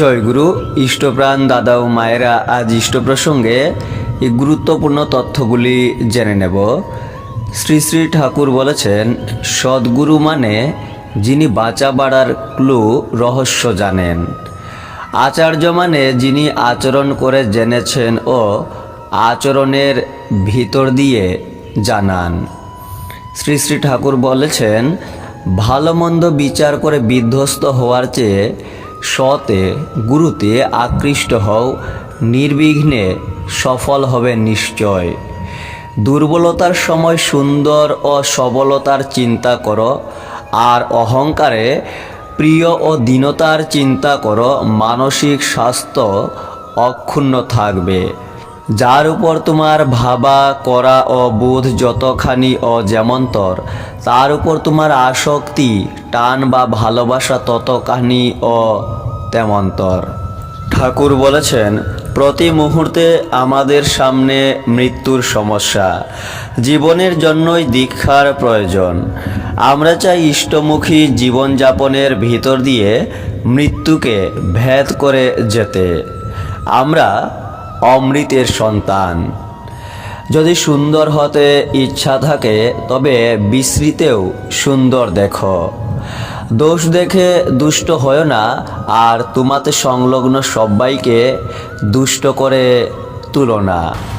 জয়গুরু ইষ্টপ্রাণ দাদা ও মায়েরা আজ ইষ্ট প্রসঙ্গে এই গুরুত্বপূর্ণ তথ্যগুলি জেনে নেব। শ্রী শ্রী ঠাকুর বলেছেন, সদ্গুরু মানে যিনি বাঁচা বাড়ার ক্লু, রহস্য জানেন। আচার্য মানে যিনি আচরণ করে জেনেছেন ও আচরণের ভিতর দিয়ে জানান। শ্রী শ্রী ঠাকুর বলেছেন, ভালো মন্দ বিচার করে বিধ্বস্ত হওয়ার চেয়ে সতে, গুরুতে আকৃষ্ট হও, নির্বিঘ্নে সফল হবে নিশ্চয়। দুর্বলতার সময় সুন্দর ও সবলতার চিন্তা কর, আর অহংকারে প্রিয় ও দীনতার চিন্তা কর, মানসিক স্বাস্থ্য অক্ষুণ্ণ থাকবে। যার উপর তোমার ভাবা, করা ও বোধ যতখানি ও যেমন্তর তার উপর তোমার আসক্তি, টান বা ভালোবাসা ততখানি ও তেমন্তর ঠাকুর বলেছেন, প্রতি মুহূর্তে আমাদের সামনে মৃত্যুর সমস্যা, জীবনের জন্যই দীক্ষার প্রয়োজন। আমরা চাই ইষ্টমুখী জীবনযাপনের ভিতর দিয়ে মৃত্যুকে ভেদ করে যেতে। আমরা অমৃতের সন্তান। যদি সুন্দর হতে ইচ্ছা থাকে, তবে বিশ্রিতেও সুন্দর দেখো। দোষ দেখে দুষ্ট হয় না, আর তোমাতে সংলগ্ন সবাইকে দুষ্ট করে তুলো না।